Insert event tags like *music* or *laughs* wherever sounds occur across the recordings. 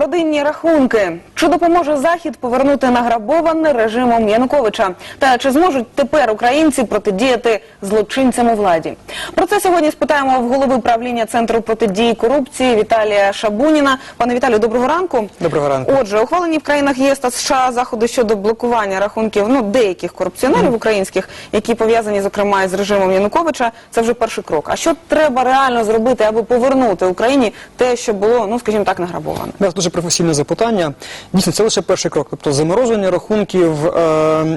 Родинні рахунки. Чи допоможе Захід повернути награбоване режимом Януковича? Та чи зможуть тепер українці протидіяти злочинцям у владі? Про це сьогодні спитаємо в голови правління Центру протидії корупції Віталія Шабуніна. Пане Віталію, доброго ранку. Доброго ранку. Отже, ухвалені в країнах ЄС та США заходи щодо блокування рахунків ну деяких корупціонерів українських, які пов'язані зокрема із режимом Януковича. Це вже перший крок. А що треба реально зробити, аби повернути Україні те, що було, ну скажімо так, награбовано? Дуже професійне запитання. Дійсно, це лише перший крок. Тобто замороження рахунків е,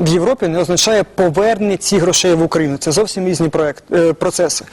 в Європі не означає повернення цих грошей в Україну. Це зовсім різні е, процеси.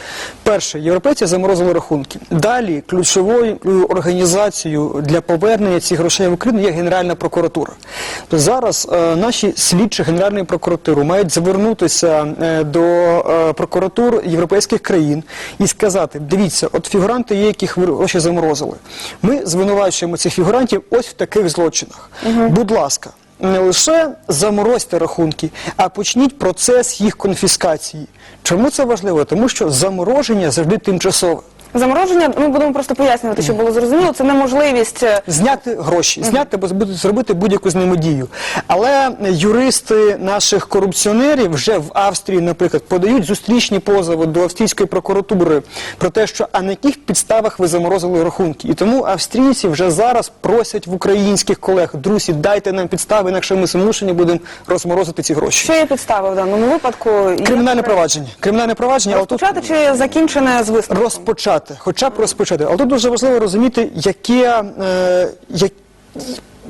Перше, європейці заморозили рахунки. Далі ключовою організацією для повернення цих грошей в Україну є Генеральна прокуратура. Тобто зараз е, наші слідчі Генеральної прокуратури мають звернутися до прокуратур європейських країн і сказати: дивіться, от фігуранти є, яких ви гроші заморозили. Ми звинувачуємо цих фігурантів ось в таких злочинах. Будь ласка. Не лише заморозьте рахунки, а почніть процес їх конфіскації. Чому це важливо? Тому що замороження завжди тимчасове. Замороження, ми будемо просто пояснювати, щоб було зрозуміло. Це неможливість е, Зняти гроші, зняти зробити будь-яку з ними дію. Але юристи наших корупціонерів вже в Австрії, наприклад, подають зустрічні позови до австрійської прокуратури про те, що а на яких підставах ви заморозили рахунки. І тому австрійці вже зараз просять в українських колег, друзі, дайте нам підстави, інакше ми змушені будемо розморозити ці гроші. що є підстави в даному випадку. Кримінальне провадження. Кримінальне провадження, але тут Розпочати чи закінчене з висновком? розпочати, хоча б розпочати. Але тут дуже важливо розуміти, яке, е, як,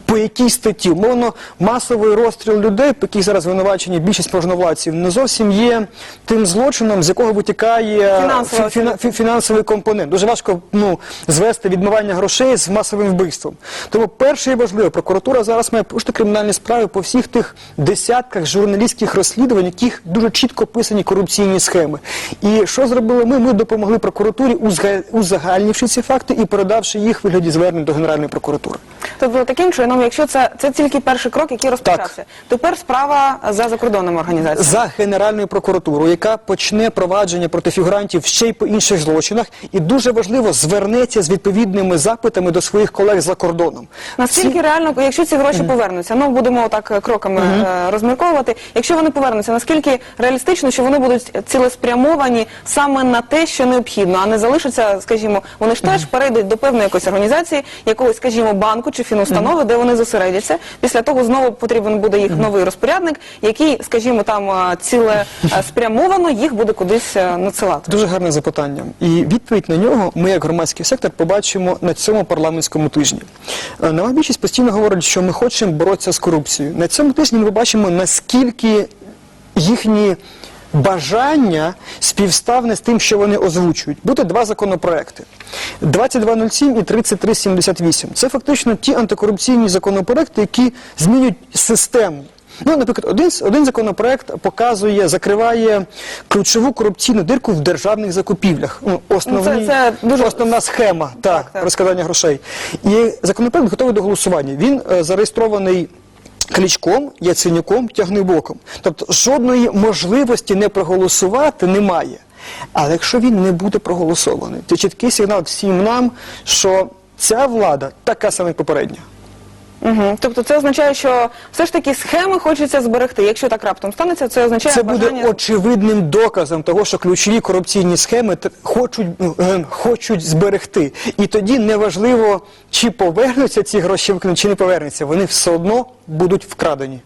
по якій статті. Мовно, масовий розстріл людей, по яких зараз звинувачені більшість можновладців, не зовсім є тим злочином, з якого витікає фі- фіна- фі- фінансовий компонент. Дуже важко ну, звести відмивання грошей з масовим вбивством. Тому перше і важливо, прокуратура зараз має порушити кримінальні справи по всіх тих десятках журналістських розслідувань, яких дуже чітко писані корупційні схеми. І що зробили ми? Ми допомогли прокуратурі, узагальнивши ці факти і передавши їх в вигляді звернень до Генеральної прокуратури. Тобто таким чином, якщо це, це тільки перший крок, який розпочався, тепер справа за закордонними організаціями. за Генеральною прокуратурою, яка почне провадження проти фігурантів ще й по інших злочинах, і дуже важливо звернеться з відповідними запитами до своїх колег за кордоном. Наскільки Всі- реально, якщо ці гроші повернуться, ну будемо так е, кроками е, розмірковувати. Якщо вони повернуться, наскільки реалістично, що вони будуть цілеспрямовані саме на те, що необхідно, а не залишаться, скажімо, вони ж теж перейдуть до певної якоїсь організації, якогось, скажімо, банку чи фінустанови, де вони зосередяться. Після того знову потрібен буде їх новий розпорядник, який, скажімо, там е, цілеспрямовано їх буде кудись е, надсилати. Дуже гарне запитання. І відповідь на нього ми, як громадський сектор, побачимо на цьому парламентському тижні. Е, Нова більшість постійно говорить, що ми хочемо боротися з корупцією. На цьому тижні ми побачимо, наскільки їхні бажання співставне з тим, що вони озвучують. Буде два законопроекти: 2207 і 3378. Це фактично ті антикорупційні законопроекти, які змінюють систему. Ну, наприклад, один, один законопроект показує, закриває ключову корупційну дирку в державних закупівлях. Ну, основні, це- це дуже- основна схема та, так. розкрадання грошей. І законопроект готовий до голосування. Він е, зареєстрований. Кличком, Яценюком, Тягнибоком. Тобто жодної можливості не проголосувати немає. Але якщо він не буде проголосований, це чіткий сигнал всім нам, що ця влада така сама, як попередня. Угу. Тобто це означає, що все ж таки схеми хочеться зберегти. Якщо так раптом станеться, це означає Це буде бажання... очевидним доказом того, що ключові корупційні схеми т- хочуть, ну, е, хочуть зберегти. І тоді неважливо, чи повернуться ці гроші, чи не повернуться. Вони все одно будуть вкрадені.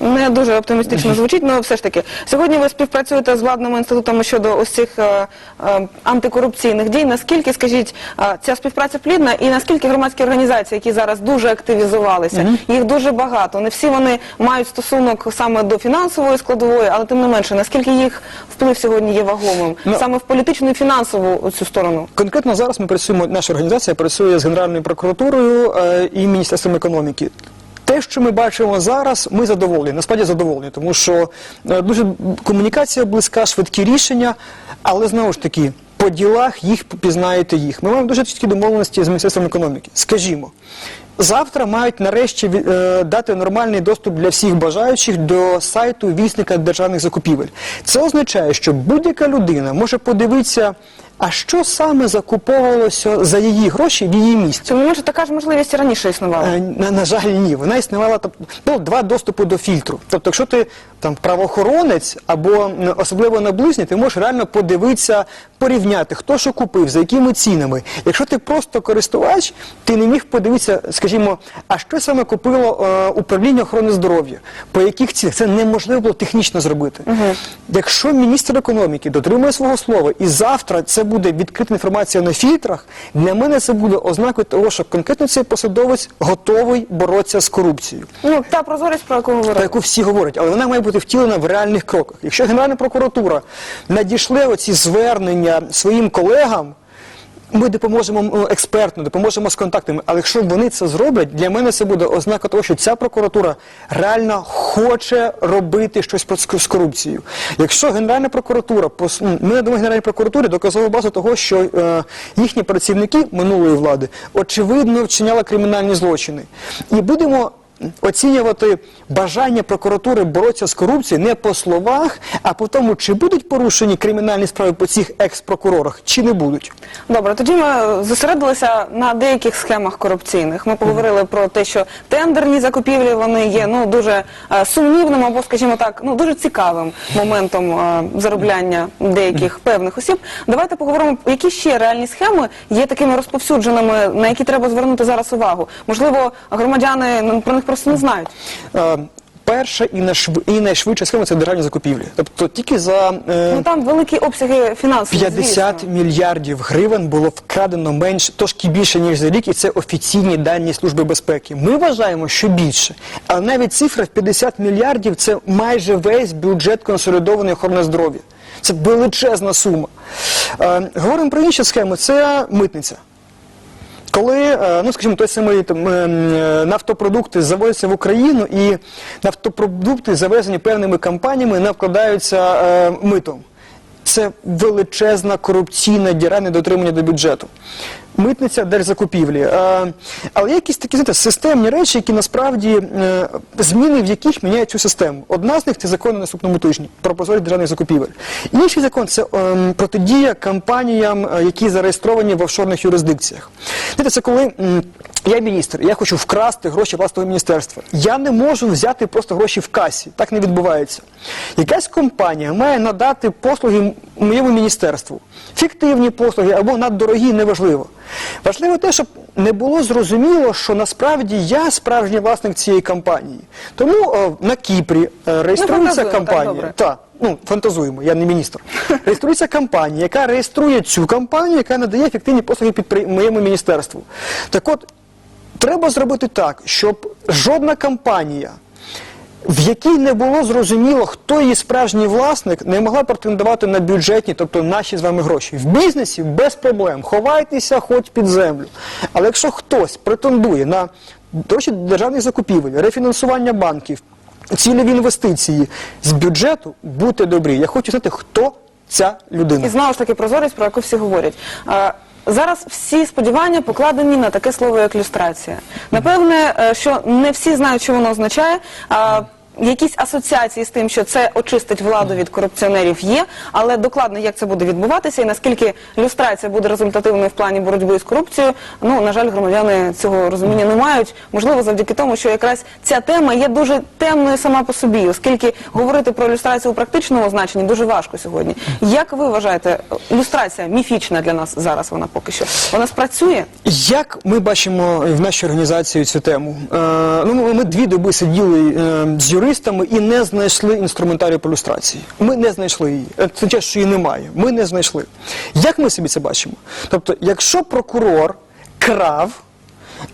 Не дуже оптимістично звучить, але все ж таки. Сьогодні ви співпрацюєте з владними інститутами щодо ось цих е, е, антикорупційних дій. Наскільки, скажіть, е, ця співпраця плідна і наскільки громадські організації, які зараз дуже активізувалися, їх дуже багато. Не всі вони мають стосунок саме до фінансової складової, але тим не менше, наскільки їх вплив сьогодні є вагомим Ну, саме в політичну і фінансову цю сторону. Конкретно зараз ми працюємо, наша організація працює з Генеральною прокуратурою е, і Міністерством економіки. Те, що ми бачимо зараз, ми задоволені, насправді задоволені, тому що е, дуже комунікація близька, швидкі рішення, але знову ж таки, по ділах їх пізнаєте їх. Ми маємо дуже чіткі домовленості з Міністерством економіки. Скажімо, завтра мають нарешті е, дати нормальний доступ для всіх бажаючих до сайту вісника державних закупівель. Це означає, що будь-яка людина може подивитися а що саме закуповувалося за її гроші в її місті? Тому може така ж можливість і раніше існувала? Е, На, на жаль, ні. Вона існувала тобто, було два доступи до фільтру. Тобто, якщо ти там правоохоронець або м, особливо наближний, ти можеш реально подивитися, порівняти, хто що купив, за якими цінами. Якщо ти просто користувач, ти не міг подивитися, скажімо, а що саме купило е, управління охорони здоров'я, по яких цінах це неможливо було технічно зробити. Якщо міністр економіки дотримує свого слова, і завтра це буде відкрита інформація на фільтрах, для мене це буде ознакою того, що конкретно цей посадовець готовий боротися з корупцією, Ну, та прозорість, про яку про яку всі говорять, але вона має бути втілена в реальних кроках. Якщо Генеральна прокуратура надійшли оці звернення своїм колегам. Ми допоможемо експертно, допоможемо з контактами. Але якщо вони це зроблять, для мене це буде ознака того, що ця прокуратура реально хоче робити щось з корупцією. Якщо Генеральна прокуратура, пос- ми надамо Генеральній прокуратурі доказову базу того, що е, їхні працівники минулої влади очевидно вчиняли кримінальні злочини, і будемо оцінювати бажання прокуратури боротися з корупцією не по словах, а по тому, чи будуть порушені кримінальні справи по цих екс-прокурорах, чи не будуть. Добре, тоді ми зосередилися на деяких схемах корупційних. Ми поговорили про те, що тендерні закупівлі вони є ну дуже е, сумнівним або, скажімо так, ну дуже цікавим моментом е, заробляння деяких певних осіб. Давайте поговоримо, які ще реальні схеми є такими розповсюдженими, на які треба звернути зараз увагу. Можливо, громадяни ну, про них просто не знають. Е, Перша і, найшв... і найшвидша схема це державні закупівлі. Тобто тільки за е, Ну там великі обсяги фінансів. 50 звісно. мільярдів гривень було вкрадено менш трошки більше ніж за рік, і це офіційні дані Служби безпеки. Ми вважаємо, що більше. Але навіть цифра в 50 мільярдів це майже весь бюджет консолідованої охорони здоров'я. Це величезна сума. Е, говоримо про інші схеми. Це митниця. Коли, е, ну скажімо, той самий там, е, е, нафтопродукти завозяться в Україну і нафтопродукти, завезені певними компаніями, накладаються е, митом. Це величезна корупційна діра недотримання до бюджету. Митниця держзакупівлі. Е, але є якісь такі знаєте, системні речі, які насправді е, зміни в яких міняють цю систему. Одна з них це закон на наступному тижні про прозорість державних закупівель. Інший закон це ем, протидія компаніям, е, які зареєстровані в офшорних юрисдикціях. Знаєте, це коли я міністр, я хочу вкрасти гроші власного міністерства. Я не можу взяти просто гроші в касі. Так не відбувається. Якась компанія має надати послуги моєму міністерству. Фіктивні послуги або наддорогі, неважливо. Важливо те, щоб не було зрозуміло, що насправді я справжній власник цієї компанії. Тому о, на Кіпрі е, реєструється фантазуємо, так, компанія. Так, ну фантазуємо, я не міністр. *laughs* Реєструється компанія, яка реєструє цю компанію, яка надає ефективні послуги підпри... моєму міністерству. Так от, треба зробити так, щоб жодна компанія, в якій не було зрозуміло, хто її справжній власник, не могла претендувати на бюджетні, тобто наші з вами гроші. В бізнесі без проблем. Ховайтеся хоч під землю. Але якщо хтось претендує на гроші державних закупівель, рефінансування банків, цільові інвестиції з бюджету, будьте добрі. Я хочу знати, хто ця людина. І знову ж таки прозорість, про яку всі говорять. Зараз всі сподівання покладені на таке слово, як люстрація. Напевне, е, що не всі знають, що воно означає. а Якісь асоціації з тим, що це очистить владу від корупціонерів, є, але докладно як це буде відбуватися і наскільки люстрація буде результативною в плані боротьби з корупцією, ну на жаль, громадяни цього розуміння не мають. Можливо, завдяки тому, що якраз ця тема є дуже темною сама по собі, оскільки говорити про люстрацію у практичному значенні дуже важко сьогодні. Як ви вважаєте, люстрація міфічна для нас зараз? Вона поки що вона спрацює? Як ми бачимо в нашій організації цю тему? Е, ну, ми, дві доби сиділи е, з юристами і не знайшли інструментарію по люстрації. Ми не знайшли її. Це означає, що її немає. Ми не знайшли. Як ми собі це бачимо? Тобто, якщо прокурор крав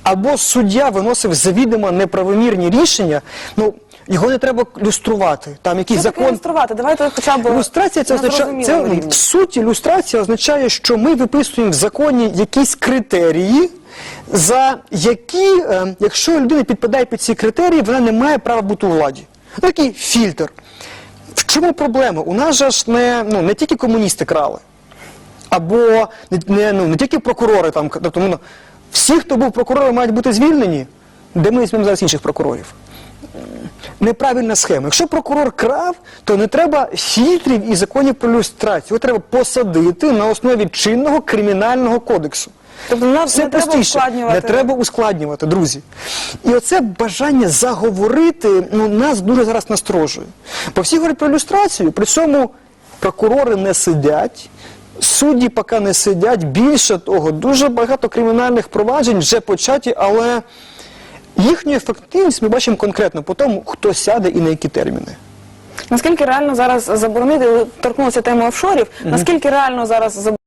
або суддя виносив завідомо неправомірні рішення, ну його не треба люструвати. Там якийсь Що закон ілюструвати? Давайте хоча б Люстрація це означає це в суті. Люстрація означає, що ми виписуємо в законі якісь критерії, за які, е, якщо людина підпадає під ці критерії, вона не має права бути у владі. Ну, Такий фільтр. В чому проблема? У нас же ж не, ну, не тільки комуністи крали, або не, не, ну, не тільки прокурори там, тобто, ну, всі, хто був прокурором, мають бути звільнені, де ми візьмемо зараз інших прокурорів. Неправильна схема. Якщо прокурор крав, то не треба фільтрів і законів про люстрацію. Його треба посадити на основі чинного кримінального кодексу. Тобто не, Все не треба простіше, ускладнювати. не треба ускладнювати, друзі. І оце бажання заговорити ну, нас дуже зараз насторожує. Бо всі говорять про ілюстрацію, при цьому прокурори не сидять, судді поки не сидять. Більше того, дуже багато кримінальних проваджень вже початі, але їхню ефективність ми бачимо конкретно по тому, хто сяде і на які терміни. Наскільки реально зараз заборонити, торкнулися теми офшорів, наскільки реально зараз заборонити